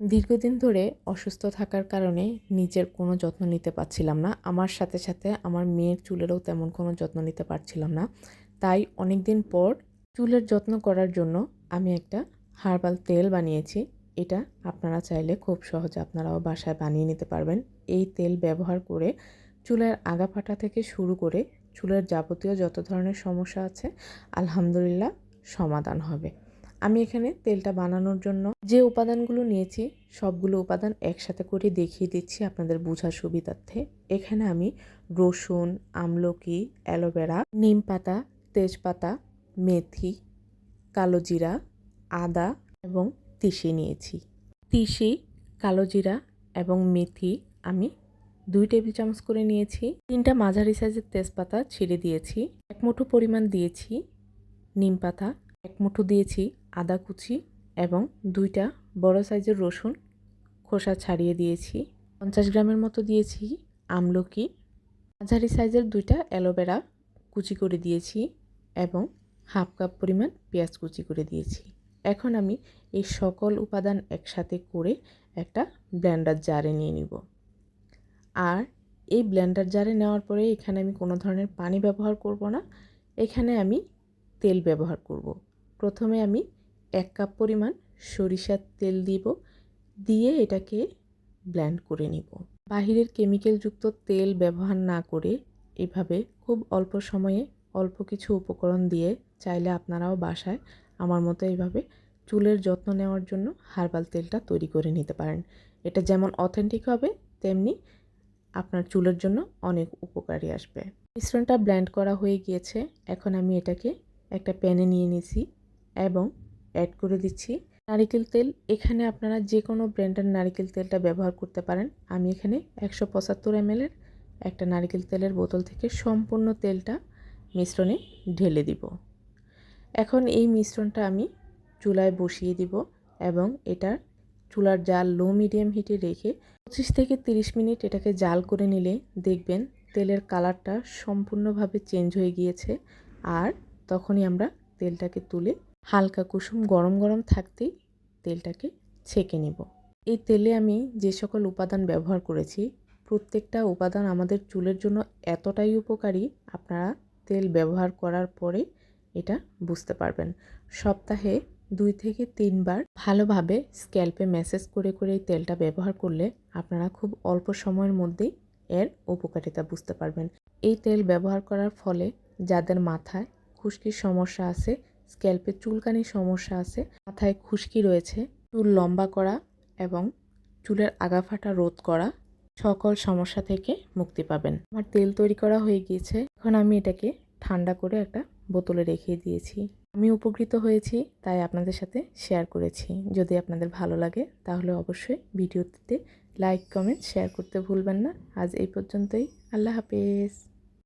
দীর্ঘদিন ধরে অসুস্থ থাকার কারণে নিজের কোনো যত্ন নিতে পারছিলাম না। আমার সাথে সাথে আমার মেয়ের চুলেরও তেমন কোনো যত্ন নিতে পারছিলাম না। তাই অনেক দিন পর চুলের যত্ন করার জন্য আমি একটা হার্বাল তেল বানিয়েছি। এটা আপনারা চাইলে খুব সহজে আপনারাও বাসায় বানিয়ে নিতে পারবেন। এই তেল ব্যবহার করে চুলের আগা ফাটা থেকে শুরু করে চুলের যাবতীয় যত ধরনের সমস্যা আছে, আলহামদুলিল্লাহ সমাধান হবে। আমি এখানে তেলটা বানানোর জন্য যে উপাদানগুলো নিয়েছি, সবগুলো উপাদান একসাথে করে দেখিয়ে দিচ্ছি আপনাদের বোঝার সুবিধার্থে। এখানে আমি রসুন, আমলকি, অ্যালোভেরা নিম পাতা তেজপাতা, মেথি, কালো জিরা, আদা এবং তিসি নিয়েছি। তিসি, কালো জিরা এবং মেথি আমি দুই টেবিল চামচ করে নিয়েছি। তিনটা মাঝারি সাইজের তেজপাতা ছিঁড়ে দিয়েছি। এক মুঠো পরিমাণ দিয়েছি নিম পাতা এক মুঠো দিয়েছি আদা কুচি এবং দুইটা বড় সাইজের রসুন খোসা ছাড়িয়ে দিয়েছি। পঞ্চাশ গ্রামের মতো দিয়েছি আমলকি। মাঝারি সাইজের দুইটা অ্যালোভেরা কুচি করে দিয়েছি এবং হাফ কাপ পরিমাণ পেঁয়াজ কুচি করে দিয়েছি। এখন আমি এই সকল উপাদান একসাথে করে একটা ব্লেন্ডার জারে নিয়ে নিব। আর এই ব্লেন্ডার জারে নেওয়ার পরে এখানে আমি কোনো ধরনের পানি ব্যবহার করব না। এখানে আমি তেল ব্যবহার করব। প্রথমে আমি এক কাপ পরিমাণ সরিষার তেল দিব, দিয়ে এটাকে ব্লেন্ড করে নিব। বাহিরের কেমিক্যালযুক্ত তেল ব্যবহার না করে এভাবে খুব অল্প সময়ে অল্প কিছু উপকরণ দিয়ে চাইলে আপনারাও বাসায় আমার মতো এইভাবে চুলের যত্ন নেওয়ার জন্য হার্বাল তেলটা তৈরি করে নিতে পারেন। এটা যেমন অথেন্টিক হবে, তেমনি আপনার চুলের জন্য অনেক উপকারী আসবে। মিশ্রণটা ব্লেন্ড করা হয়ে গিয়েছে, এখন আমি এটাকে একটা প্যানে নিয়ে নিয়েছি এবং অ্যাড করে দিচ্ছি। নারিকেল তেল, এখানে আপনারা যে কোনো ব্র্যান্ডের নারিকেল তেলটা ব্যবহার করতে পারেন। আমি এখানে একশো পঁচাত্তর এমএলের একটা নারিকেল তেলের বোতল থেকে সম্পূর্ণ তেলটা মিশ্রণে ঢেলে দিব। এখন এই মিশ্রণটা আমি চুলায় বসিয়ে দিব এবং এটার চুলার জাল লো মিডিয়াম হিটে রেখে পঁচিশ থেকে তিরিশ মিনিট এটাকে জাল করে নিলে দেখবেন তেলের কালারটা সম্পূর্ণভাবে চেঞ্জ হয়ে গিয়েছে। আর তখনই আমরা তেলটাকে তুলে হালকা কুসুম গরম গরম থাকতেই তেলটাকে ছেঁকে নেব। এই তেলে আমি যে সকল উপাদান ব্যবহার করেছি, প্রত্যেকটা উপাদান আমাদের চুলের জন্য এতটাই উপকারী, আপনারা তেল ব্যবহার করার পরে এটা বুঝতে পারবেন। সপ্তাহে দুই থেকে তিনবার ভালোভাবে স্ক্যাল্পে ম্যাসেজ করে করে এই তেলটা ব্যবহার করলে আপনারা খুব অল্প সময়ের মধ্যেই এর উপকারিতা বুঝতে পারবেন। এই তেল ব্যবহার করার ফলে যাদের মাথায় খুশকির সমস্যা আছে স্ক্যাল্পে চুলকানির সমস্যা আছে। মাথায় খুশকি রয়েছে। চুল লম্বা করা এবং চুলের আগাফাটা রোধ করা সকল সমস্যা থেকে মুক্তি পাবেন। আমার তেল তৈরি করা হয়ে গিয়েছে। এখন আমি এটাকে ঠান্ডা করে একটা বোতলে রেখে দিয়েছি। আমি উপকৃত হয়েছি, তাই আপনাদের সাথে শেয়ার করেছি। যদি আপনাদের ভালো লাগে, তাহলে অবশ্যই ভিডিওটিতে লাইক, কমেন্ট, শেয়ার করতে ভুলবেন না। আজ এই পর্যন্তই। আল্লাহ হাফেজ।